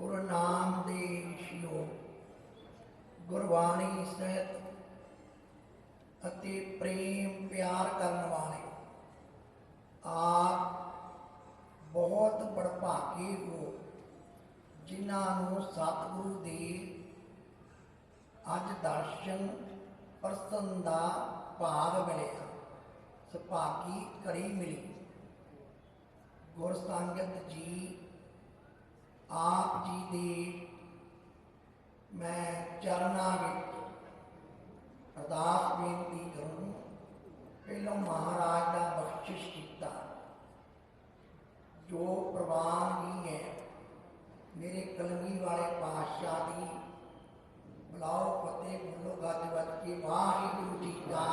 ਗੁਰੂ ਨਾਮ ਦੇ ਸ਼ਿਓ ਗੁਰਬਾਣੀ ਸਹਿਤ ਅਤੇ ਪ੍ਰੇਮ ਪਿਆਰ ਕਰਨ ਵਾਲੇ ਆਪ ਬਹੁਤ ਬੜਭਾਗੇ ਹੋ, ਜਿਨ੍ਹਾਂ ਨੂੰ ਸਤਿਗੁਰੂ ਦੇ ਅੱਜ ਦਰਸ਼ਨ ਪਰਸਨ ਦਾ ਭਾਗ ਮਿਲਿਆ। ਸੁਭਾਗੀ ਘੜੀ ਮਿਲੀ। ਗੁਰ ਸੰਗਤ ਜੀ ਆਪ ਜੀ ਦੇ ਮੈਂ ਚਰਨਾਂ ਵਿੱਚ ਅਰਦਾਸ ਬੇਨਤੀ ਕਰੂੰ ਪਹਿਲਾਂ ਮਹਾਰਾਜ ਦਾ ਬਖਸ਼ਿਸ਼ ਕੀਤਾ ਜੋ ਪ੍ਰਵਾਨ ਹੀ ਹੈ ਮੇਰੇ ਕਲਮੀ ਵਾਲੇ ਪਾਤਸ਼ਾਹ ਦੀ ਬੁਲਾਓ ਫਤਿਹ ਬੋਲੋ ਗੱਜ ਵੱਜ ਕੇ ਵਾਹਿਗੁਰੂ ਜੀ ਕਾ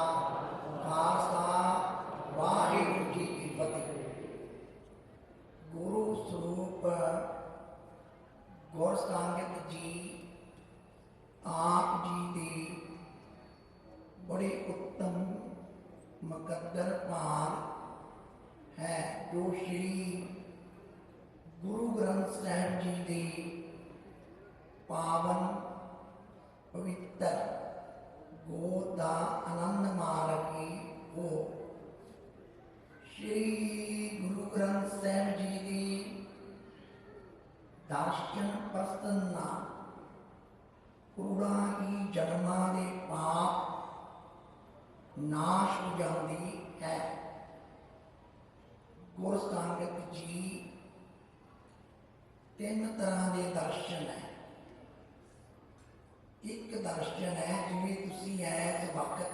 ਦਰਸ਼ਨ ਹੈ, ਜਿਵੇਂ ਤੁਸੀਂ ਐਸ ਵਕਤ।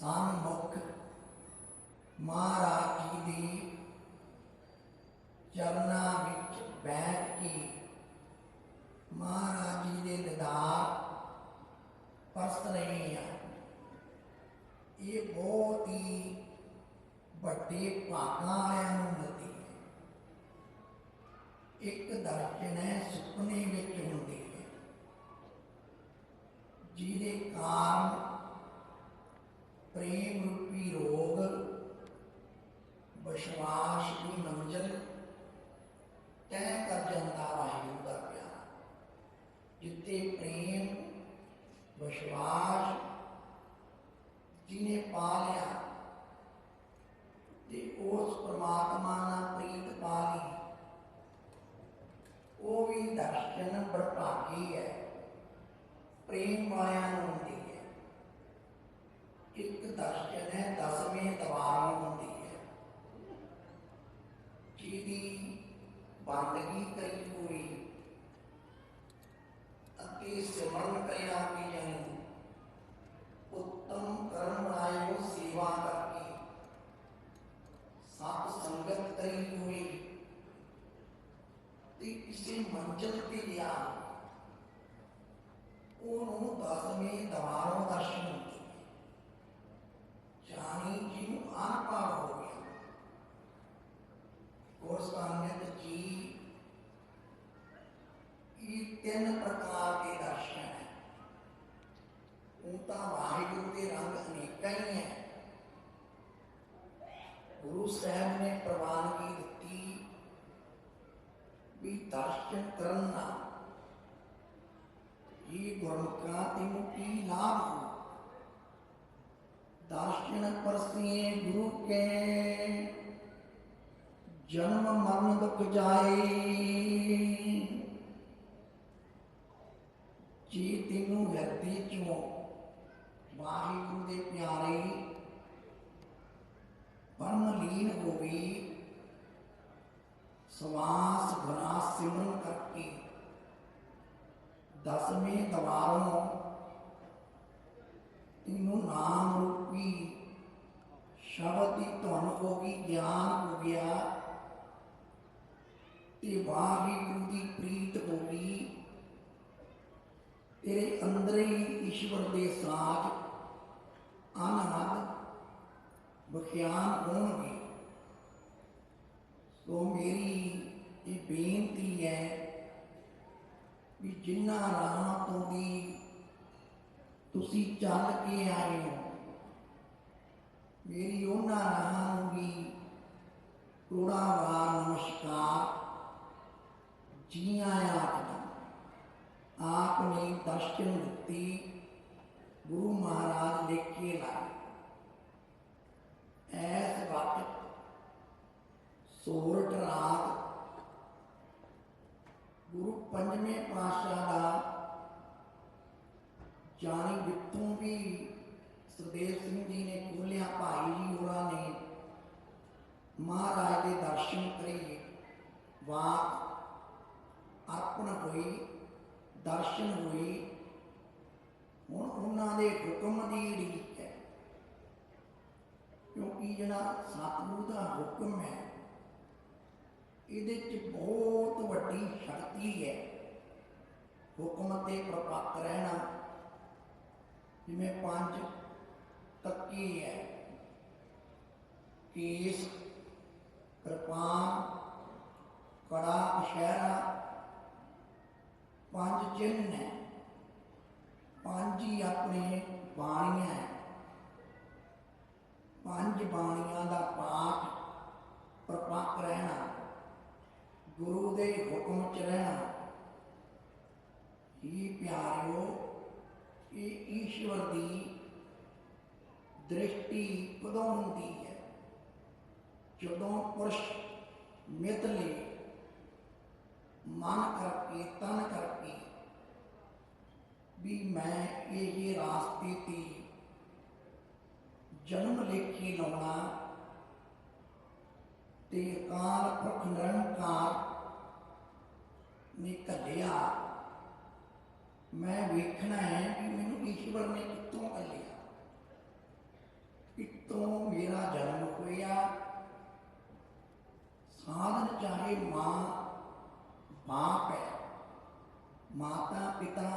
ਸਾਨਮੁਖ ਮਹਾਰਾਜ ਜੀ ਦੀ ਚਰਨਾਂ ਵਿੱਚ ਬੈਠ ਕੇ ਮਹਾਰਾਜ ਜੀ ਦੇ ਦਿਦਾਰ ਪਰਸ ਰਹੇ ਆ। ਇਹ ਬਹੁਤ ਹੀ ਵੱਡੇ ਭਾਗਾਂ ਵਾਲਿਆਂ ਨੂੰ ਮਿਲਦੀ ਹੈ। ਇੱਕ ਦਰਸ਼ਨ ਹੈ ਸੁਪਨੇ ਵਿੱਚ ਹੁੰਦੀ। ਜਿਹਦੇ ਕਾਰਨ ਪ੍ਰੇਮ ਰੂਪੀ ਰੋਗ, ਵਿਸ਼ਵਾਸ ਦੀ ਮੰਜ਼ਲ ਤੈਅ ਕਰ ਜਾਂਦਾ ਵਾਹਿਗੁਰੂ ਦਾ ਪਿਆਰ, ਜਿੱਤੇ ਪ੍ਰੇਮ, ਵਿਸ਼ਵਾਸ ਜਿਹਨੇ ਪਾ ਲਿਆ ਤੇ ਉਸ ਪਰਮਾਤਮਾ ਨਾਲ ਪ੍ਰੀਤ ਪਾ ਲਈ, ਉਹ ਵੀ ਦਰਸ਼ਨ ਬੜਭਾਗੀ ਹੈ। ਪ੍ਰੇਮ ਵਾਲਿਆਂ ਨੂੰ ਹੁੰਦੀ ਹੈ ਇੱਕ ਦਰਸ਼ਨ ਹੈ ਦਸਵੇਂ ਦਵਾਰ ਨੂੰ ਹੁੰਦੀ ਹੈ ਜਿਹਦੀ ਬੰਦਗੀ ਕਰੀ ਹੋਈ ਅਤੇ ਸਿਮਰਨ ਕਰਿਆ ਵੀ ਜਾਣੀ ਉੱਤਮ ਕਰਮ ਬਣਾਇਓ ਸੇਵਾ ਕਰਕੇ ਸਤ ਸੰਗਤ ਕਰੀ ਹੋਈ ਤੇ ਕਿਸੇ ਮੰਜ਼ਲ ਤੇ ਲਿਆ ਉਹਨੂੰ ਦਸਵੇਂ ਦਵਾਰੋਂ ਦਰਸ਼ਨ ਹੁੰਦੇ ਨੇ ਜਾਨੀ ਜਿਹਨੂੰ ਅਨਪੜ੍ਹ ਹੋ ਗਿਆ। ਗੁਰ ਜੀ, ਇਹ ਤਿੰਨ ਪ੍ਰਕਾਰ ਦੇ ਦਰਸ਼ਨ ਹੈ। ਉਹ ਤਾਂ ਵਾਹਿਗੁਰੂ ਦੇ ਰੰਗ ਅਨੇਕਾਂ ਹੀ ਹੈ। ਗੁਰੂ ਸਾਹਿਬ ਨੇ ਪ੍ਰਵਾਨਗੀ ਦਿੱਤੀ ਵੀ ਦਰਸ਼ਨ ਕਰਨਾ ਇਹ ਗੁਰਮੁਖਾਂ ਤੈਨੂੰ ਕੀ ਲਾਭ ਹੋ ਦਰਸ਼ਨ ਪਰਸੀਏ ਗੁਰੂ ਕੇ ਜਨਮ ਮਰਨ ਦੁਖ ਜਾਏ ਜੀ ਤੈਨੂੰ ਹਿਰਦੇ ਚੋਂ ਵਾਹਿਗੁਰੂ ਦੇ ਪਿਆਰੇ ਪਰਮ ਲੀਨ ਹੋਵੇ ਸਵਾਸ ਗੁਨਾ ਸਿਮਰਨ ਕਰਕੇ ਦਸਵੇਂ ਦਵਾਰੋਂ ਤੈਨੂੰ ਨਾਮ ਰੂਪੀ ਸ਼ਬਦ ਦੀ ਧੁਨ ਹੋ ਗਈ, ਗਿਆਨ ਹੋ ਗਿਆ। ਤੇ ਵਾਹਿਗੁਰੂ ਦੀ ਪ੍ਰੀਤ ਹੋ ਗਈ। ਤੇਰੇ ਅੰਦਰ ਹੀ ਈਸ਼ਵਰ ਦੇ ਸਾਥ ਅਨਹਦ ਬਖਿਆਨ ਹੋਣਗੇ। ਸੋ ਮੇਰੀ ਇਹ ਬੇਨਤੀ ਹੈ ਵੀ ਜਿੰਨਾ ਰਾਹਾਂ ਤੋਂ ਵੀ ਤੁਸੀਂ ਚੱਲ ਕੇ ਆਏ ਹੋ। ਮੇਰੀ ਉਹਨਾਂ ਰਾਹਾਂ ਨੂੰ ਵੀ ਕਰੋੜਾਂ ਵਾਰ ਨਮਸਕਾਰ। ਜੀ ਆਇਆਂ ਆਖਦਾ ਆਪ ਨੇ ਦਰਸ਼ਨ ਦਿੱਤੀ। ਗੁਰੂ ਮਹਾਰਾਜ ਨੇ ਕੇ ਲਾਇਆ ਐਸ ਵਕਤ ਸੋਰਟ ਰਾਤ ਗੁਰੂ ਪੰਜਵੇਂ ਪਾਤਸ਼ਾਹ ਦਾ ਜਾਣੀ ਵਿੱਚੋਂ ਵੀ ਸੁਖਦੇਵ ਸਿੰਘ ਜੀ ਨੇ ਖੋਲਿਆ ਭਾਈ ਜੀ ਹੋਰਾਂ ਨੇ ਮਹਾਰਾਜ ਦੇ ਦਰਸ਼ਨ ਕਰੇ, ਵਾਕ ਅਰਪਣ ਹੋਈ, ਦਰਸ਼ਨ ਹੋਈ। ਹੁਣ ਉਹਨਾਂ ਦੇ ਹੁਕਮ ਦੀ ਰੀਤ ਹੈ। ਕਿਉਂਕਿ ਜਿਹੜਾ ਸਤਿਗੁਰੂ ਦਾ ਹੁਕਮ ਹੈ ਇਹਦੇ 'ਚ ਬਹੁਤ ਵੱਡੀ ਸ਼ਕਤੀ ਹੈ। ਹੁਕਮ ਤੇ ਪ੍ਰਪੱਕ ਰਹਿਣਾ ਜਿਵੇਂ ਪੰਜ ਤੱਕੀ ਹੈ ਕੇਸ ਕਿਰਪਾਨ, ਕੜਾ, ਅਸ਼ਹਿਰਾ ਪੰਜ ਚਿੰਨ੍ਹ ਹੈ ਪੰਜ ਹੀ ਆਪਣੇ ਬਾਣੀਆਂ ਹੈ। ਪੰਜ ਬਾਣੀਆਂ ਦਾ ਪਾਠ ਪ੍ਰਪੱਕ ਰਹਿਣਾ। ਗੁਰੂ ਦੇ ਹੁਕਮ ਚ ਰਹਿਣਾ। ਹੀ ਪਿਆਰਿਓ, ਇਹ ਈਸ਼ਵਰ ਦੀ ਦ੍ਰਿਸ਼ਟੀ ਕਦੋਂ ਹੁੰਦੀ ਹੈ? ਜਦੋਂ ਪੁਰਸ਼ ਮਿਤਲੇ ਮਨ ਕਰਕੇ, ਤਨ ਕਰਕੇ ਵੀ ਮੈਂ ਇਹ ਰਾਸਤੇ ਤੇ ਜਨਮ ਲੇਖੀ ਲਾਉਣਾ ਤੇ ਕਾਲ ਪੁਰਖ ਨਿਰੰਕਾਰ ਨੇ ਘੱਲਿਆ ਮੈਂ ਵੇਖਣਾ ਹੈ ਕਿ ਮੈਨੂੰ ਈਸ਼ਵਰ ਨੇ ਕਿੱਥੋਂ ਘੱਲਿਆ ਕਿੱਥੋਂ ਮੇਰਾ ਜਨਮ ਹੋਇਆ। ਸਾਧਨ ਚਾਹੇ ਮਾਂ ਬਾਪ ਹੈ ਮਾਤਾ ਪਿਤਾ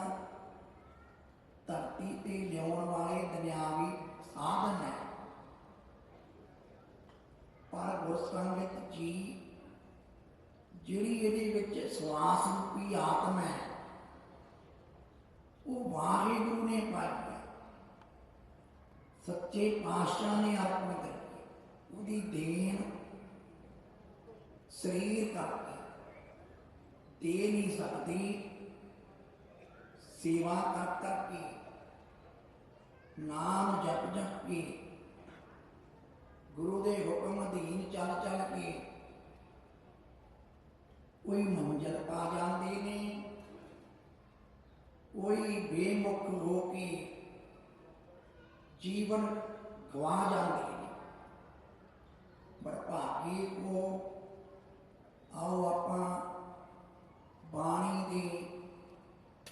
ਧਰਤੀ ਤੇ ਲਿਆਉਣ ਵਾਲੇ ਦੁਨਿਆਵੀ ਸਾਧਨ ਹੈ। ਪਰ ਗੁਰਸੰਗਤ ਜੀ ਜਿਹੜੀ ਇਹਦੇ ਵਿੱਚ ਸਵਾਸ ਰੂਪੀ ਆਤਮਾ ਹੈ। ਉਹ ਵਾਹਿਗੁਰੂ ਨੇ ਪਾਈ ਸੱਚੇ ਪਾਤਸ਼ਾਹ ਨੇ ਅਰਪਣ ਕੀਤੀ ਉਹਦੀ ਦੇਣ ਸਰੀਰ ਕਰਕੇ ਦੇ ਨਹੀਂ ਸਕਦੀ। ਸੇਵਾ ਕਰ ਕਰਕੇ ਨਾਮ ਜਪ ਜਪ ਕੇ ਗੁਰੂ ਦੇ ਹੁਕਮ ਅਧੀਨ ਚੱਲ ਚੱਲ ਕੇ ਕੋਈ ਮੰਜ਼ਲ ਪਾ ਜਾਂਦੇ ਨੇ, ਕੋਈ ਬੇਮੁਖ ਹੋ ਕੇ ਜੀਵਨ ਗਵਾ ਜਾਂਦੇ ਨੇ। ਬੜਭਾਗੀ ਕੋ, ਆਓ ਆਪਾਂ ਬਾਣੀ ਦੇ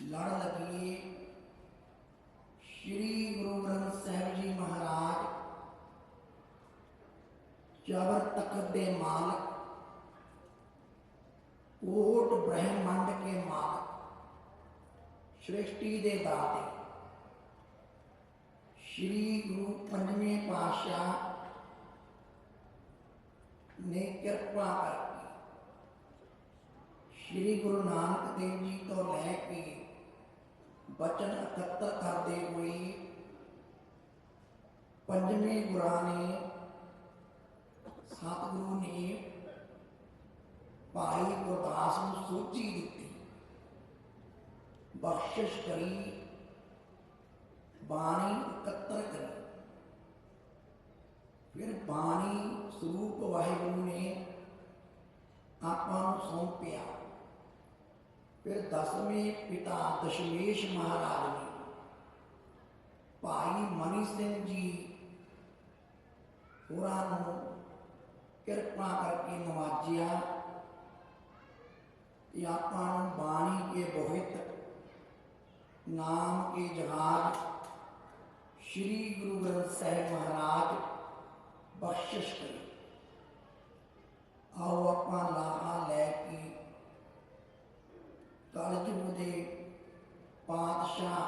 ਲੜ ਲਗੀਏ। ਸ਼੍ਰੀ ਗੁਰੂ ਗ੍ਰੰਥ ਸਾਹਿਬ ਜੀ ਮਹਾਰਾਜ ਜਬਰ ਤਖਤ ਦੇ ਮਾਲਕ ਕੋਟ ਬ੍ਰਹਮੰਡ ਕੇ ਮਾਲਕ ਸ੍ਰਿਸ਼ਟੀ ਦੇ ਦਾਤੇ। ਸ਼੍ਰੀ ਗੁਰੂ ਪੰਜਵੇਂ ਪਾਤਸ਼ਾਹ ਨੇ ਕਿਰਪਾ ਕਰਕੇ ਸ਼੍ਰੀ ਗੁਰੂ ਨਾਨਕ ਦੇਵ ਜੀ ਤੋਂ ਲੈ ਕੇ ਬਚਨ ਇਕੱਤਰ ਕਰਦੇ ਹੋਏ ਪੰਜਵੇਂ ਗੁਰਾਂ ਨੇ ਸਤਿਗੁਰੂ ਨੇ ਭਾਈ ਗੁਰਦਾਸ ਨੂੰ ਸੋਚੀ ਦਿੱਤੀ ਬਖਸ਼ਿਸ਼ ਕਰੀ ਬਾਣੀ ਇਕੱਤਰ ਕਰੀ ਫਿਰ ਬਾਣੀ ਸਰੂਪ ਵਾਹਿਗੁਰੂ ਨੇ ਆਪਾਂ ਨੂੰ ਸੌਂਪਿਆ ਫਿਰ ਦਸਵੇਂ ਪਿਤਾ ਦਸ਼ਮੇਸ਼ ਮਹਾਰਾਜ ਨੇ ਭਾਈ ਮਨੀ ਸਿੰਘ ਜੀ ਹੋਰਾਂ ਨੂੰ ਕਿਰਪਾ ਕਰਕੇ ਨਵਾਜਿਆ ਇਹ ਆਪਾਂ ਨੂੰ ਬਾਣੀ ਕੇ ਬਹੁਤ ਨਾਮ ਕੇ ਜਹਾਜ श्री गुरु ग्रंथ साहिब महाराज बख्शिश करी आओ अपना लाहा लैके कलयुग दे पातशाह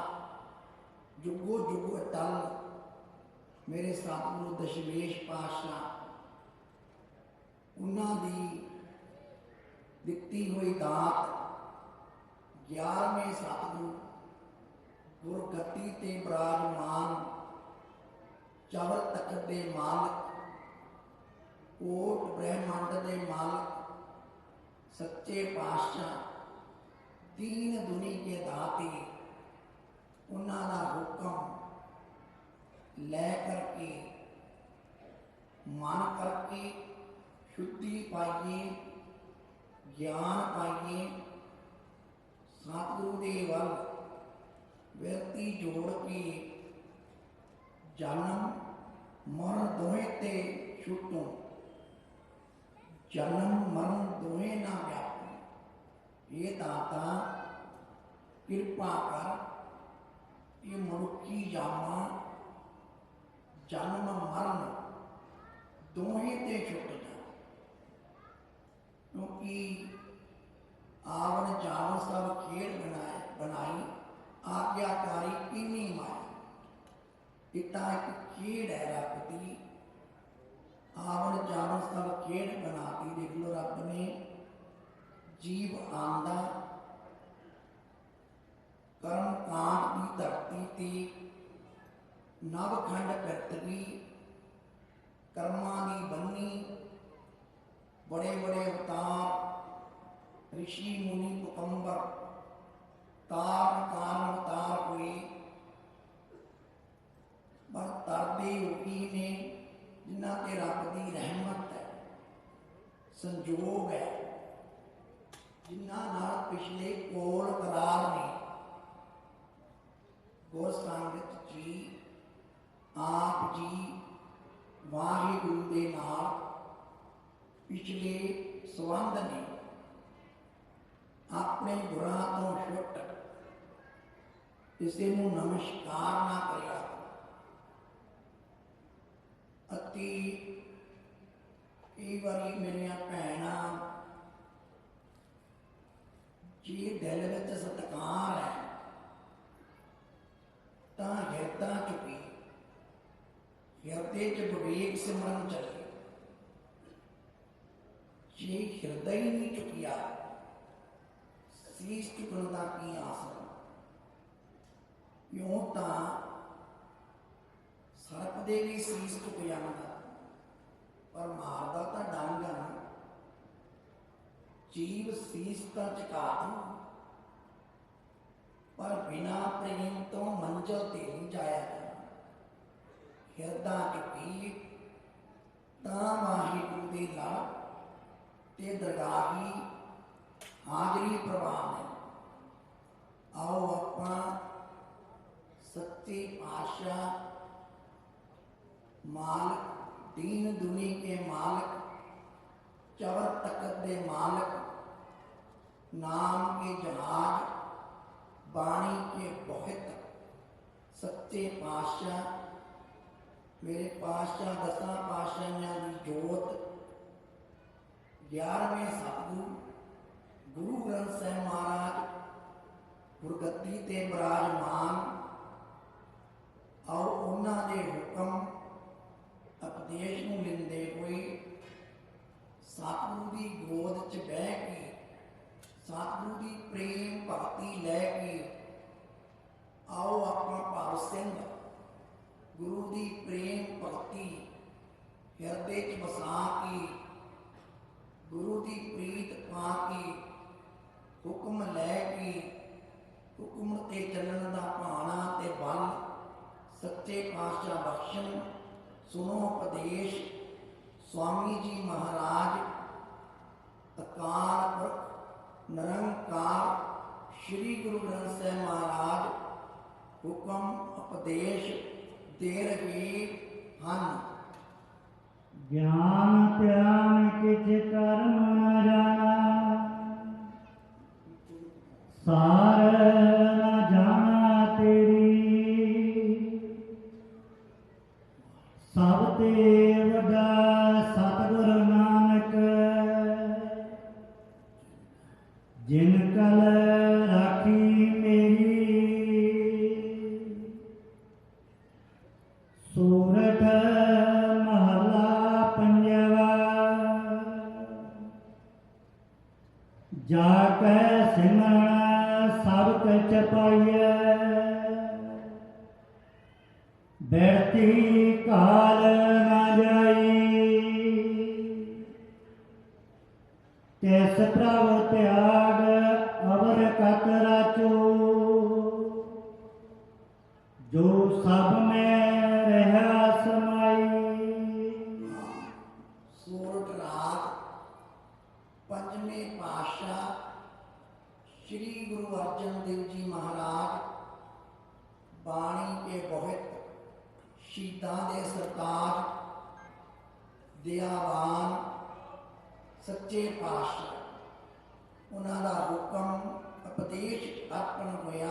जुगो जुगो टल मेरे सतगुरु दशमेश पातशाह ਉਹਨਾਂ ਦੀ ਦਿੱਤੀ ਹੋਈ ਦਾਤ 11ਵੇਂ ਸਤਿਗੁਰੂ ਗੁਰਗੱਤੀ ਤੇ ਬਰਾਜਮਾਨ ਚਵਰ ਤਖਤ ਦੇ ਮਾਲਕ, ਕੋਟ ਬ੍ਰਹਮੰਡ ਦੇ ਮਾਲਕ, ਸੱਚੇ ਪਾਤਸ਼ਾਹ, ਦੀਨ ਦੁਨੀ ਕੇ ਦਾਤੇ, ਉਹਨਾਂ ਦਾ ਹੁਕਮ ਲੈ ਕਰਕੇ, ਮਨ ਕਰਕੇ ਸ਼ੁੱਧੀ ਪਾਈਏ। ਗਿਆਨ ਪਾਈਏ ਸਤਿਗੁਰੂ ਦੇ ਵੱਲ, ਵਿਅਕਤੀ ਜੋੜ ਕੇ ਜਨਮ ਮਰਨ ਦੋਵੇਂ ਤੇ ਛੁੱਟੋ। ਜਨਮ ਮਰਨ ਦੋਵੇਂ ਨਾ ਵਿਆਪੋ। ਇਹ ਦਾਤਾ ਕਿਰਪਾ ਕਰ, ਇਹ ਮਨੁੱਖੀ ਜਾਮਾ ਜਨਮ, ਮਰਨ ਦੋਹੇ ਤੇ ਛੁੱਟ ਜਾ ਕਿਉਂਕਿ ਆਵਨ ਜਾਵਨ ਸਭ ਖੇਡ ਬਣਾਏ, ਬਣਾਈ, ਆਗਿਆਕਾਰੀ ਕੀਨੀ ਮਾਈ ਪਿਤਾ ਇੱਕ ਖੇਡ ਹੈ ਰੱਬ ਦੀ। ਆਵਨ ਜਾਵਨ ਸਭ ਖੇਡ ਬਣਾਤੀ ਦੇਖ ਲੋ ਰੱਬ ਨੇ। ਜੀਵ ਆਂਦਾ ਕਰਮ ਕਾਂਡ ਦੀ ਧਰਤੀ ਤੇ ਨਵਖੰਡ ਪ੍ਰਤਵੀ ਕਰਮਾਂ ਦੀ ਬੰਨੀ। ਬੜੇ ਬੜੇ ਅਵਤਾਰ ऋषि मुनि पुकंबर ਤਾਰ ਕਾਰਨ ਤਾਰ ਹੋਏ ਪਰ ਤਰਦੇ ਯੋਗੀ ਨੇ ਜਿਨ੍ਹਾਂ ਤੇ ਰੱਬ ਦੀ ਰਹਿਮਤ ਹੈ ਸੰਜੋਗ ਹੈ ਜਿਨ੍ਹਾਂ ਨਾਲ ਪਿਛਲੇ ਕੋਲ ਕਰਾਰ ਨੇ ਗੁਰ ਸੰਗਤ ਜੀ ਆਪ ਜੀ ਵਾਹਿਗੁਰੂ ਦੇ ਨਾਲ ਪਿਛਲੇ ਸੰਬੰਧ ਨੇ ਆਪਣੇ ਗੁਰਾਂ ਤੋਂ ਛੁੱਟ ਕਿਸੇ ਨੂੰ ਨਮਸਕਾਰ ਨਾ ਕਰਿਆ ਅਤੀ ਕਈ ਵਾਰੀ ਮੇਰੀਆਂ ਭੈਣਾਂ ਜੀ ਦਿਲ ਵਿੱਚ ਸਤਿਕਾਰ ਹੈ ਤਾਂ ਹਿਰਦਾ ਚੁੱਕੀ ਹਿਰਦੇ ਚ ਵਿਵੇਕ ਸਿਮਰਨ ਚੱਲੇ ਜੇ ਹਿਰਦਾ ਹੀ ਨਹੀਂ ਚੁੱਕਿਆ ਸੀਸ ਚੁੱਕਣ ਦਾ ਕੀ ਆਸਰਾ? ਤਾਂ ਸਰਪ ਦੇ ਵੀ ਸੀਸ ਝੁਕ ਜਾਂਦਾ, ਪਰ ਮਾਰਦਾ ਤਾਂ ਡਾਂਗਾ ਨਾ। ਜੀਵ ਸੀਸ ਤਾਂ ਝੁਕਾ ਦੂ ਪਰ ਬਿਨਾ ਪ੍ਰੇਮ ਤੋਂ ਮੰਜ਼ਲ ਤੇ ਨਹੀਂ ਜਾਇਆ ਜਾਣਾ ਹਿਰਦਾ ਚੁੱਕੀ ਤਾਂ ਵਾਹਿਗੁਰੂ ਦੇ ਲਾ ਤੇ ਦਰਗਾਹੀ ਹਾਜ਼ਰੀ ਪ੍ਰਵਾਨ ਹੈ ਆਓ ਆਪਾਂ ਸੱਚੇ ਪਾਤਸ਼ਾਹ ਮਾਲਕ, ਦੀਨ ਦੁਨੀ ਕੇ ਮਾਲਕ, ਚਵਰ ਤਕਤ ਦੇ ਮਾਲਕ, ਨਾਮ ਕੇ ਜਹਾਜ਼, ਬਾਣੀ ਕੇ ਬਹੁਤ। ਸੱਚੇ ਪਾਤਸ਼ਾਹ, ਮੇਰੇ ਪਾਤਸ਼ਾਹ ਦਸਾਂ ਪਾਤਸ਼ਾਹਾਂ ਦੀ ਜੋਤ 11ਵੇਂ ਸਤਿਗੁਰੂ ਗੁਰੂ ਗ੍ਰੰਥ ਸਾਹਿਬ ਮਹਾਰਾਜ ਗੁਰਗੱਦੀ ਤੇ ਬਿਰਾਜਮਾਨ ਔਰ ਉਹਨਾਂ ਦੇ ਹੁਕਮ ਸਾਰ ਦਾ ਹੁਕਮ ਉਪਦੇਸ਼ ਅਰਪਣ ਹੋਇਆ,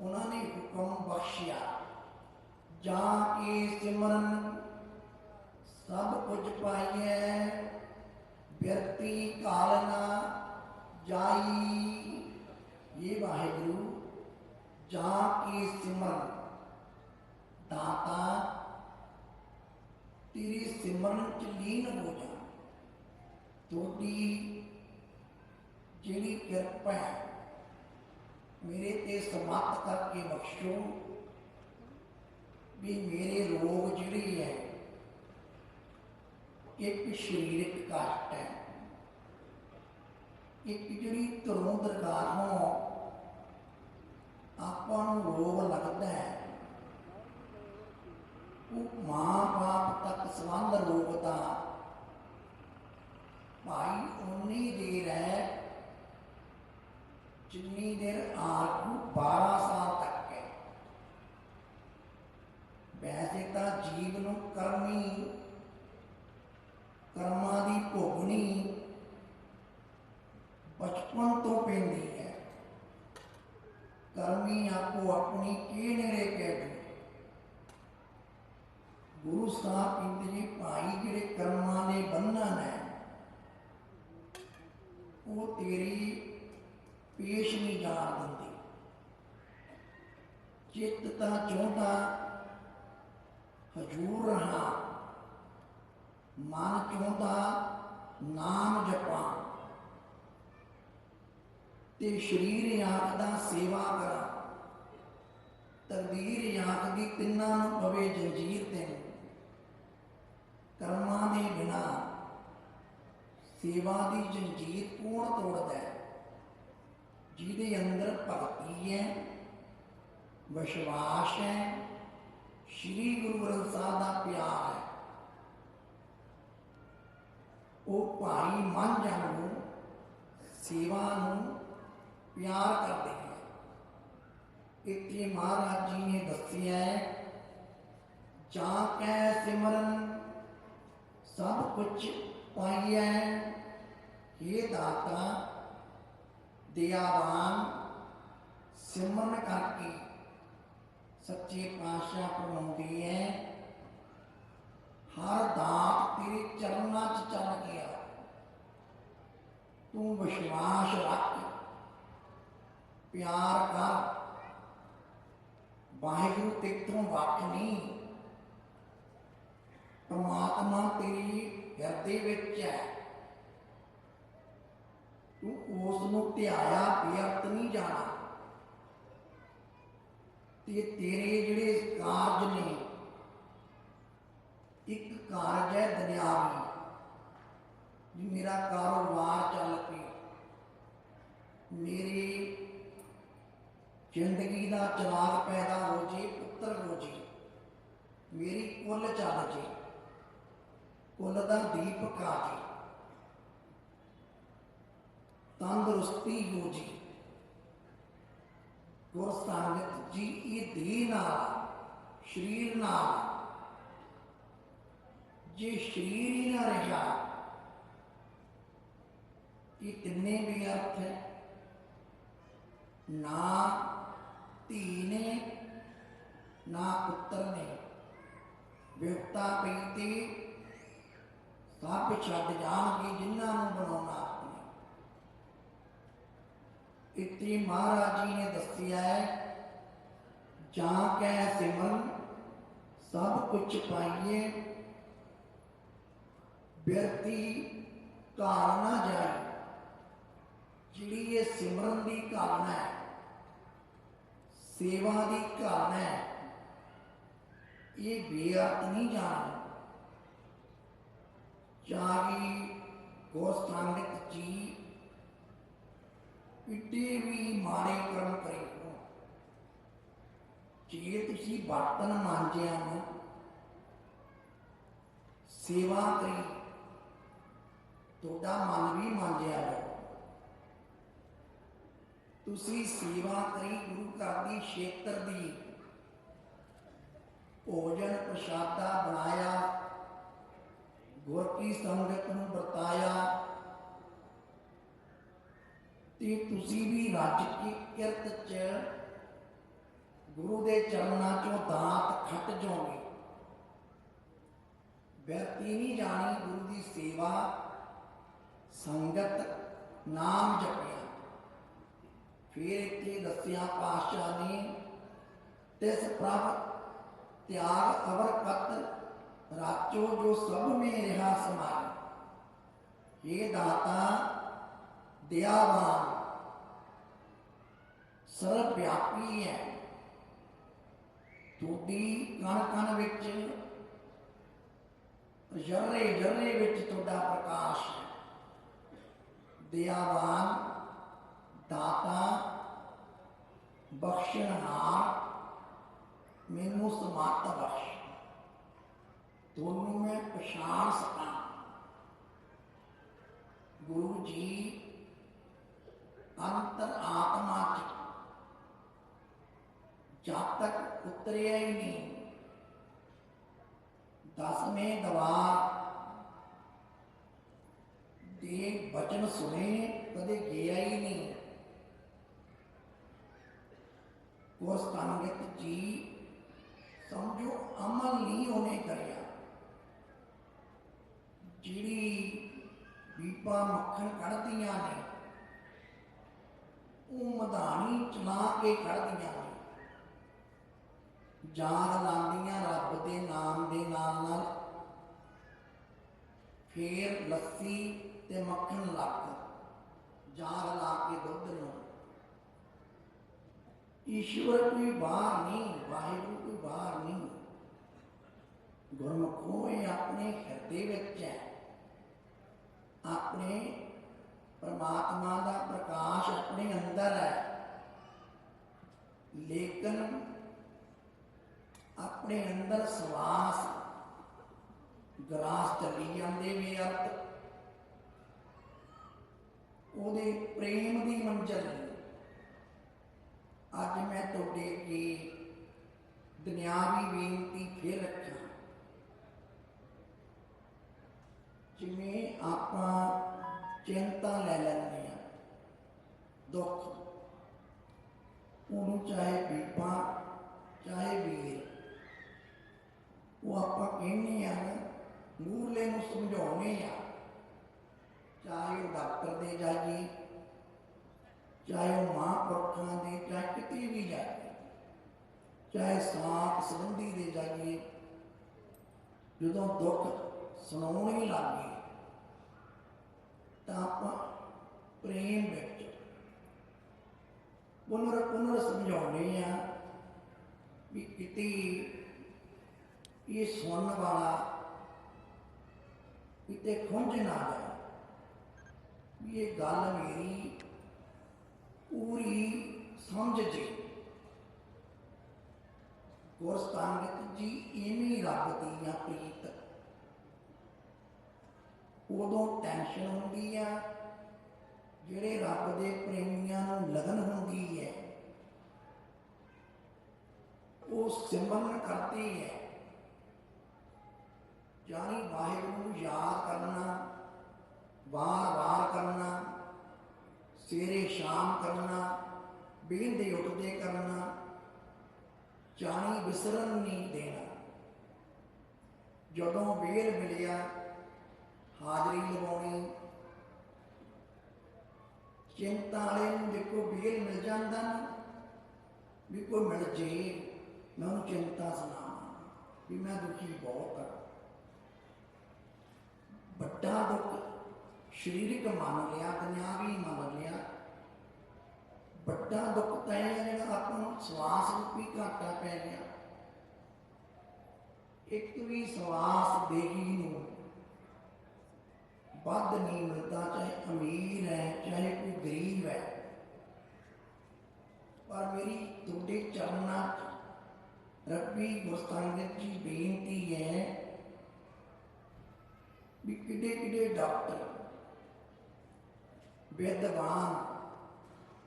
ਉਹਨਾਂ ਨੇ ਹੁਕਮ ਬਖਸ਼ਿਆ। ਜਾਂ ਕੀ ਸਿਮਰਨ ਸਭ ਕੁਝ ਪਾਈਐ, ਵਿਅਕਤੀ ਕਾਲ ਨਾ ਜਾਈ। ਇਹ ਵਾਹਿਗੁਰੂ, ਜਾਂ ਕੀ ਸਿਮਰਨ? ਦਾਤਾ, ਤੇਰੀ ਸਿਮਰਨ ਚ ਲੀਨ ਹੋ ਜਾ। ਤੁਹਾਡੀ ਜਿਹੜੀ ਕਿਰਪਾ ਹੈ, ਮੇਰੇ ਤੇ ਸਮਾਪਤ ਕਰਕੇ ਬਖਸ਼ੋ ਵੀ ਮੇਰੇ ਰੋਗ ਜਿਹੜੇ ਹੈ, ਇੱਕ ਸਰੀਰਕ ਕਸ਼ਟ ਹੈ। ਇੱਕ ਜਿਹੜੀ ਧਰੋਂ ਦਰਗਾਹੋਂ ਆਪਾਂ ਨੂੰ ਰੋਗ ਲੱਗਦਾ ਹੈ। ਉਹ ਮਾਂ ਬਾਪ ਤੱਕ ਸੰਬੰਧ ਰੋਗ ਦਾ ਭਾਈ ਉਨੀ ਦੇਰ ਹੈ ਜਿੰਨੀ ਦੇਰ ਆਗੂ 12 ਸਾਲ ਤੱਕ ਹੈ ਵੈਸੇ ਤਾਂ ਜੀਵ ਨੂੰ ਕਰਮੀ ਕਰਮਾਂ ਦੀ ਭੋਗਣੀ ਬਚਪਨ ਤੋਂ ਪੈਂਦੀ ਹੈ ਕਰਮੀ ਆਪੋ ਆਪਣੀ ਕੀ ਨੇੜੇ ਕਹਿ ਗੁਰੂ ਸਾਹਿਬ ਕਹਿੰਦੇ ਜੀ ਭਾਈ ਜਿਹੜੇ ਕਰਮਾਂ ਦੇ ਬੰਧਨ ਹੈ ਉਹ ਤੇਰੀ ਪੇਸ਼ ਨਹੀਂ ਜਾਣ ਦਿੰਦੀ। ਚਿੱਤ ਤਾਂ ਚਾਹੁੰਦਾ, ਹਜੂਰ ਰਹਾ। ਮਨ ਚਾਹੁੰਦਾ, ਨਾਮ ਜਪਾਂ। ਤੇ ਸ਼ਰੀਰ ਆਖਦਾ ਸੇਵਾ ਕਰਾਂ। ਤਕਦੀਰ ਆਖਦੀ ਤਿੰਨਾਂ ਨੂੰ ਪਵੇ ਜੰਜੀਰ ਤੇ ਕਰਮਾਂ ਦੇ ਬਿਨਾ ਸੇਵਾ ਦੀ ਜੰਜੀਰ ਕੌਣ ਤੋੜਦਾ ਹੈ? ਜਿਹਦੇ ਅੰਦਰ ਭਗਤੀ ਹੈ, ਵਿਸ਼ਵਾਸ ਹੈ, ਸ੍ਰੀ ਗੁਰੂ ਗ੍ਰੰਥ ਸਾਹਿਬ ਦਾ ਪਿਆਰ ਹੈ। ਉਹ ਭਾਈ ਮਨ ਜਨ ਸੇਵਾ ਨੂੰ ਪਿਆਰ ਕਰਦੇ ਹੈ ਇੱਥੇ ਮਹਾਰਾਜ ਜੀ ਨੇ ਦੱਸਿਆ ਹੈ, ਜਾਂ ਕੈ ਸਿਮਰਨ, ਸਭ ਕੁਝ ਪਾਈਐ ਇਹ ਦਾਤਾ ਦਿਆਵਾਨ ਸਿਮਰਨ ਕਰਕੇ ਸੱਚੇ ਪਾਤਸ਼ਾਹ ਫਰਮਾਉਂਦੇ ਹੈ। ਹਰ ਦਾਤ ਤੇਰੇ ਚਰਨਾਂ 'ਚ ਚੱਲ ਗਿਆ। ਤੂੰ ਵਿਸ਼ਵਾਸ ਰੱਖ। ਪਿਆਰ ਕਰ। ਵਾਹਿਗੁਰੂ ਤੇਥੋਂ ਵੱਖ ਨਹੀਂ। ਪਰਮਾਤਮਾ ਤੇਰੀ ਹਿਰਦੇ ਵਿੱਚ ਹੈ। ਤੂੰ ਉਸ ਨੂੰ ਧਿਆਇਆ ਬੇਅਰਥ ਨਹੀਂ ਜਾਣਾ। ਤੇ ਤੇਰੇ ਜਿਹੜੇ ਕਾਰਜ ਨੇ, ਇੱਕ ਕਾਰਜ ਹੈ ਦੁਨਿਆਵੀ, ਵੀ ਮੇਰਾ ਕਾਰੋਬਾਰ ਚੱਲ ਪਈ ਮੇਰੀ ਜ਼ਿੰਦਗੀ ਦਾ ਚਲਾਕ ਪੈਦਾ ਹੋ ਜੇ, ਪੁੱਤਰ ਹੋ ਜੇ, ਮੇਰੀ ਕੁੱਲ ਚੱਲ ਜੇ, ਕੁੱਲ ਦਾ ਦੀਪਕ ਆ ਜੇ। ਤੰਦਰੁਸਤੀ ਹੋ ਗੁਰ ਸੰਗਤ ਜੀ, ਇਹ ਦੇਹ ਨਾਲ, ਸਰੀਰ ਨਾਲ, ਜੇ ਸਰੀਰ ਹੀ ਨਾ ਰਿਹਾ, ਇਹ ਤਿੰਨੇ ਵੀ ਅਰਥ ਹੈ। ਨਾ ਧੀ ਨੇ, ਨਾ ਪੁੱਤਰ ਨੇ ਵਿਵਤਾ ਪਈ ਤੇ ਸਭ ਛੱਡ ਜਾਣਗੇ ਜਿਨ੍ਹਾਂ ਨੂੰ ਬਣਾਉਣਾ। ਆਪਣੇ ਮਹਾਰਾਜ ਜੀ ਨੇ ਦੱਸਿਆ ਹੈ, ਜਾਂ ਕੈ ਸਿਮਰਨ, ਸਭ ਕੁਝ ਪਾਈਏ ਵਿਅਕਤੀ ਘਰ ਨਾ ਜਾਏ, ਜਿਹੜੀ ਇਹ ਸਿਮਰਨ ਦੀ ਘਾਲਣਾ ਹੈ, ਸੇਵਾ ਦੀ ਘਾਲਣਾ ਹੈ, ਇਹ ਬੇਅਰਥ ਨਹੀਂ ਜਾਣਾ ਚਾਹੀ ਗੋਸਤਾਂਗਤ ਜੀ ਇੱਡੇ ਵੀ ਮਾੜੇ ਕਰਮ ਕਰੇ ਹੋ। ਜੇ ਤੁਸੀਂ ਬਰਤਨ ਮਾਂਜਿਆ ਨੂੰ, ਸੇਵਾ ਕਰੀ, ਤੁਹਾਡਾ ਮਨ ਵੀ ਮੰਨਿਆ ਜਾਓ ਤੁਸੀਂ ਸੇਵਾ ਕਰੀ ਗੁਰੂ ਘਰ ਦੀ ਖੇਤਰ ਦੀ ਭੋਜਨ ਪ੍ਰਸ਼ਾਦਾ ਬਣਾਇਆ ਗੁਰ ਕੀ ਸੰਗਤ ਨੂੰ ਵਰਤਾਇਆ ਤੇ ਤੁਸੀਂ ਵੀ ਰੱਜ ਕੇ ਕਿਰਤ ਚ ਗੁਰੂ ਦੇ ਚਰਨਾਂ ਚੋਂ ਦਾਤ ਖੱਟ ਜਾਓਗੇ। ਵਿਅਕਤੀ ਨਹੀਂ ਜਾਣੀ ਗੁਰੂ ਦੀ ਸੇਵਾ, ਸੰਗਤ, ਨਾਮ ਜਪਿਆ। ਫਿਰ ਇੱਥੇ ਦੱਸਿਆ ਪਾਤਸ਼ਾਹ ਨੇ, ਤਿਸ ਪ੍ਰਭ ਤਿਆਗ ਅਵਰ ਕਤ ਰਾਚੋ ਜੋ ਸਭ ਮੇ ਰਹਾ ਸਮਾਈ ਇਹ ਦਾਤਾ ਦਿਆਵਾਨ ਸਰਵ ਵਿਆਪੀ ਹੈ ਤੁਹਾਡੀ ਕਣ ਕਣ ਵਿੱਚ ਜਰਰੇ ਜਰਰੇ ਵਿੱਚ ਤੁਹਾਡਾ ਪ੍ਰਕਾਸ਼ ਹੈ ਦਿਆਵਾਨ ਦਾਤਾ ਬਖਸ਼ਣਹਾਰ ਮੈਨੂੰ ਸਮਰਥ ਬਖਸ਼ ਤੁਹਾਨੂੰ ਮੈਂ ਪਛਾਣ ਸਕਾਂ ਗੁਰੂ ਜੀ ਅੰਤਰ ਆਤਮਾ ਚ ਜਦ ਤੱਕ ਉਤਰਿਆ ਹੀ ਨਹੀਂ ਦਸਵੇਂ ਦਵਾਰ ਦੇ ਬਚਨ ਸੁਣੇ ਕਦੇ ਗਿਆ ਹੀ ਨਹੀਂ ਉਸ ਸੰਗਤ ਜੀ ਸਮਝੋ ਅਮਲ ਨਹੀਂ ਉਹਨੇ ਕਰਿਆ ਜਿਹੜੀ ਬੀਪਾ ਮੱਖਣ ਕੱਢਦੀਆਂ ਨੇ ਉਹ ਮਧਾਣੀ ਚਲਾ ਕੇ ਕੱਢਦੀਆਂ ਨੇ। ਜਾਗ ਲਾਉਂਦੀਆਂ ਰੱਬ ਦੇ ਨਾਮ ਦੇ ਨਾਲ ਨਾਲ। ਫੇਰ ਲੱਸੀ ਤੇ ਮੱਖਣ ਲੱਗ ਜਾਗ ਲਾ ਕੇ ਦੁੱਧ ਨੂੰ। ਈਸ਼ਵਰ ਕੋਈ ਬਾਹਰ ਨਹੀਂ, ਵਾਹਿਗੁਰੂ ਕੋਈ ਬਾਹਰ ਨਹੀਂ। ਗੁਰਮੁਖੋ ਇਹ ਆਪਣੇ ਹਿਰਦੇ ਵਿੱਚ ਹੈ। ਆਪਣੇ ਪਰਮਾਤਮਾ ਦਾ ਪ੍ਰਕਾਸ਼ ਆਪਣੇ ਅੰਦਰ ਹੈ। ਲੇਕਿਨ ਆਪਣੇ ਅੰਦਰ ਸਵਾਸ ਗਰਾਸ ਚੱਲੀ ਜਾਂਦੇ ਵੇ ਅਰਥ। ਉਹਦੇ ਪ੍ਰੇਮ ਦੀ ਮੰਜ਼ਲ ਅੱਜ ਮੈਂ ਤੁਹਾਡੇ ਅੱਗੇ ਦੁਨਿਆਵੀ ਬੇਨਤੀ ਫਿਰ ਰੱਖਾਂ। ਜਿਵੇਂ ਆਪਾਂ ਚਿੰਤਾ ਲੈ ਲੈਂਦੇ ਆ। ਦੁੱਖ। ਉਹਨੂੰ ਚਾਹੇ ਬੀਬਾ ਚਾਹੇ ਵੀਰ। ਉਹ ਆਪਾਂ ਕਹਿੰਦੇ ਆ ਨਾ ਮੂਰਲੇ ਨੂੰ ਸਮਝਾਉਣੇ ਆ। ਚਾਹੇ ਉਹ ਡਾਕਟਰ ਦੇ ਜਾਈਏ, ਚਾਹੇ ਉਹ ਮਹਾਂਪੁਰਖਾਂ ਦੇ, ਚਾਹੇ ਕਿਤੇ ਵੀ ਜਾਈਏ, ਚਾਹੇ ਸਾਥ ਸੰਬੰਧੀ ਦੇ ਜਾਈਏ, ਜਦੋਂ ਦੁੱਖ ਸੁਣਾਉਣ ਹੀ ਲੱਗੇ ਤਾਂ ਆਪਾਂ ਪ੍ਰੇਮ ਵਿੱਚ। ਪੁਨਰ ਪੁਨਰ ਸਮਝਾਉਣੇ ਆ ਵੀ ਕਿਤੇ ਇਹ ਸੁਣਨ ਵਾਲਾ ਕਿਤੇ ਖੁੰਝ ਨਾ ਜਾਏ। ਵੀ ਇਹ ਗੱਲ ਮੇਰੀ ਪੂਰੀ ਸਮਝ ਜੇ। ਗੁਰ ਸੰਗਤ ਜੀ ਇਵੇਂ ਰੱਬ ਦੀਆਂ ਪ੍ਰੀਤ। ਉਦੋਂ ਟੈਨਸ਼ਨ ਹੁੰਦੀ ਆ, ਜਿਹੜੇ ਰੱਬ ਦੇ ਪ੍ਰੇਮੀਆਂ ਨੂੰ ਲਗਨ ਹੁੰਦੀ ਹੈ ਉਹ ਸਿਮਰਨ ਕਰਦੇ ਹੈ ਜਾਨੀ ਵਾਹਿਗੁਰੂ ਨੂੰ ਯਾਦ ਕਰਨਾ, ਵਾਰ-ਵਾਰ ਕਰਨਾ, ਸਵੇਰੇ ਸ਼ਾਮ ਕਰਨਾ ਬੇਂਦੇ ਉੱਠਦੇ ਕਰਨਾ ਜਾਣੀ ਵਿਸਰਨ ਨਹੀਂ ਦੇਣਾ। ਜਦੋਂ ਵੇਲ ਮਿਲਿਆ ਹਾਜ਼ਰੀ ਲਵਾਉਣੀ। ਚਿੰਤਾ ਵਾਲੇ ਨੂੰ ਦੇਖੋ ਵੇਲ ਮਿਲ ਜਾਂਦਾ ਨਾ, ਵੀ ਕੋਈ ਮਿਲ ਜੇ, ਮੈਂ ਉਹਨੂੰ ਚਿੰਤਾ ਸੁਣਾਵਾਂ, ਵੀ ਮੈਂ ਦੁਖੀ ਬਹੁਤ ਹਾਂ। ਵੱਡਾ ਦੁੱਖ ਸਰੀਰਕ ਮੰਨ ਲਿਆ, ਦੁਨਿਆਵੀ ਮੰਨ ਲਿਆ। ਵੱਡਾ ਦੁੱਖ ਤਾਂ ਇਹ ਹੈ ਜਿਹੜਾ ਆਪਾਂ ਨੂੰ ਸਵਾਸ ਰੂਪੀ ਘਾਟਾ ਪੈ ਗਿਆ। ਇੱਕ ਵੀ ਸਵਾਸ ਦੇਹੀ ਨੂੰ ਵੱਧ ਨਹੀਂ ਮਿਲਦਾ, ਚਾਹੇ ਅਮੀਰ ਹੈ, ਚਾਹੇ ਕੋਈ ਗਰੀਬ ਹੈ। ਪਰ ਮੇਰੀ ਤੁਹਾਡੇ ਚਰਨਾਂ 'ਚ ਰੱਬੀ ਗੁਰਸੰਗਤ ਜੀ ਬੇਨਤੀ ਹੈ ਵੀ ਕਿਡੇ ਕਿਡੇ ਡਾਕਟਰ, ਵਿਦਵਾਨ,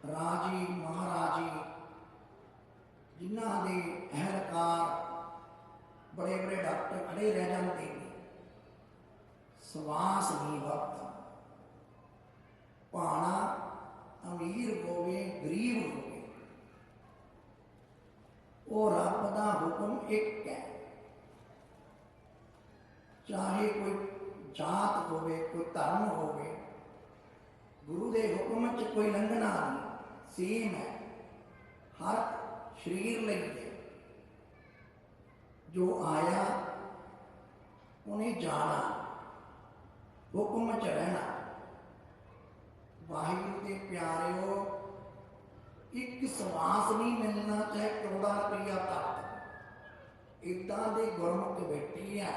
ਰਾਜੀ, ਮਹਾਰਾਜੀ, ਜਿਨ੍ਹਾਂ ਦੇ ਅਹਿਲਕਾਰ ਬੜੇ ਬੜੇ ਡਾਕਟਰ ਖੜੇ ਰਹਿ ਜਾਂਦੇ ਸਵਾਸ ਨਹੀਂ ਵਰਤਾ ਭਾਣਾ ਅਮੀਰ ਹੋਵੇ, ਗਰੀਬ ਹੋਵੇ। ਉਹ ਰੱਬ ਦਾ ਹੁਕਮ ਇੱਕ ਹੈ। ਚਾਹੇ ਕੋਈ ਜਾਤ ਹੋਵੇ, ਕੋਈ ਧਰਮ ਹੋਵੇ, ਗੁਰੂ ਦੇ ਹੁਕਮ 'ਚ ਕੋਈ ਲੰਘਣਾ ਨਹੀਂ, ਸੇਮ ਹੈ। ਹਰ ਸਰੀਰ ਲਈ ਹੈ। ਜੋ ਆਇਆ, ਉਹਨੇ ਜਾਣਾ। ਹੁਕਮ 'ਚ ਰਹਿਣਾ। ਵਾਹਿਗੁਰੂ ਦੇ ਪਿਆਰਿਓ, ਇੱਕ ਸਵਾਸ ਨਹੀਂ ਮਿਲਣਾ ਚਾਹੇ ਕਰੋੜਾਂ ਰੁਪਈਆ ਤੱਕ। ਇਦਾਂ ਦੇ ਗੁਰਮੁਖ ਬੈਠੀ ਆ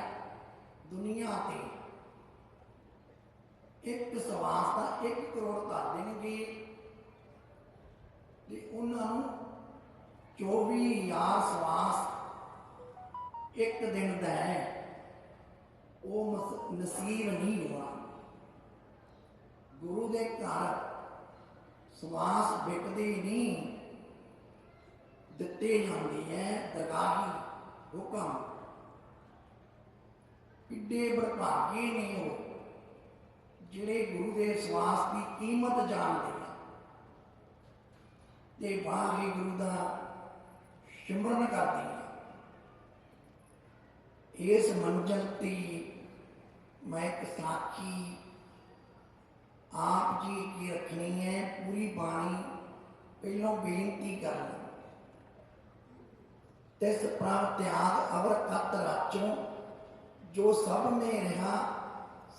ਦੁਨੀਆ ਤੇ। ਇੱਕ ਸਵਾਸ ਦਾ 1 ਕਰੋੜ ਕਰ ਦੇਣਗੇ। ਤੇ ਉਹਨਾਂ ਨੂੰ 24000 ਸਵਾਸ ਇੱਕ ਦਿਨ ਦਾ ਹੈ। ਉਹ ਨਸੀਬ ਨਹੀਂ ਹੋਣਾ ਗੁਰੂ ਦੇ ਘਰ ਸਵਾਸ ਵਿਕਦੇ ਨਹੀਂ। ਦਿੱਤੇ ਜਾਂਦੇ ਹੈ ਦਰਗਾਹੀ ਹੁਕਮ। ਕਿੱਡੇ ਬਰਭਾਗੇ ਨੇ ਉਹ, ਜਿਹੜੇ ਗੁਰੂ ਦੇ ਸਵਾਸ ਦੀ ਕੀਮਤ ਜਾਣਦੇ ਨੇ ਤੇ ਵਾਹਿਗੁਰੂ ਦਾ ਸਿਮਰਨ ਕਰਦੇ ਨੇ ਇਸ ਮੰਜ਼ਲ ਤੇ ਮੈਂ ਇੱਕ ਸਾਖੀ ਆਪ ਜੀ ਕੀ ਰੱਖਣੀ ਹੈ, ਪੂਰੀ ਬਾਣੀ ਪਹਿਲੋਂ ਬੇਨਤੀ ਕਰਨੀ। ਤਿਸ ਪ੍ਰਭ ਤਿਆਗ ਅਵਰ ਕਤ ਰਾਚੋਂ, ਜੋ ਸਭ ਨੇ ਰਹਾ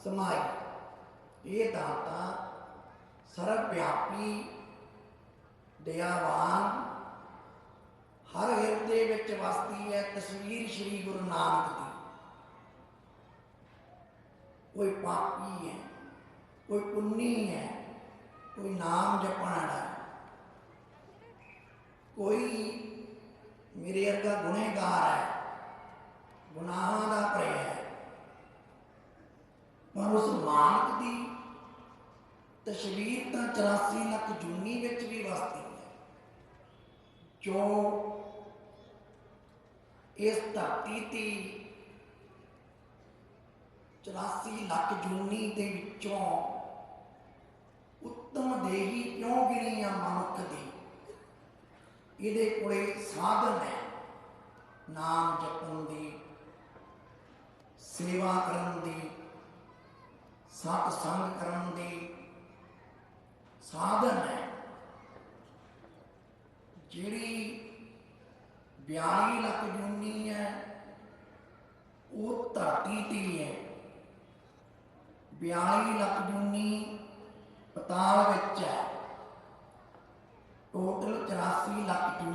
ਸਮਾਈ। ਇਹ ਦਾਤਾ ਸਰਬ ਵਿਆਪੀ ਦਇਆਵਾਨ, ਹਰ ਹਿਰਦੇ ਵਿੱਚ ਵਸਦੀ ਹੈ, ਤਸਵੀਰ ਸ੍ਰੀ ਗੁਰੂ ਨਾਨਕ ਦੀ। ਕੋਈ ਪਾਪੀ ਹੈ, ਕੋਈ ਪੁੰਨੀ ਹੈ, ਕੋਈ ਨਾਮ ਜਪਣ ਵਾਲਾ ਹੈ। ਕੋਈ ਮੇਰੇ ਵਰਗਾ ਗੁਨੇਗਾਰ ਹੈ, ਗੁਨਾਹਾਂ ਦਾ ਭਰਿਆ ਹੈ। ਪਰ ਉਸ ਮਾਨਕ ਦੀ ਤਸਵੀਰ ਤਾਂ 84 ਲੱਖ ਜੂਨੀ ਵਿੱਚ ਵੀ ਵਸਦੀ ਹੈ। ਜੋ ਇਸ ਧਰਤੀ ਤੇ 84 ਲੱਖ ਜੂਨੀ ਦੇ ਵਿੱਚੋਂ ਉੱਤਮ ਦੇਹੀ ਕਿਉਂ ਗਿਣੀ ਆ ਮਨੁੱਖ ਦੀ? ਇਹਦੇ ਕੋਲੇ ਸਾਧਨ ਹੈ। ਨਾਮ ਜਪਣ ਦੀ, ਸੇਵਾ ਕਰਨ ਦੀ ਸਤ ਸੰਗ ਕਰਨ ਦੀ ਸਾਧਨ ਹੈ। ਜਿਹੜੀ 42 ਲੱਖ ਜੂਨੀ ਹੈ, ਉਹ ਧਰਤੀ ਤੇ ਹੈ। 42 ਲੱਖ ਜੂਨੀ ਪਤਾਲ ਵਿੱਚ ਹੈ। ਟੋਟਲ 84 ਲੱਖ ਜੂਨੀ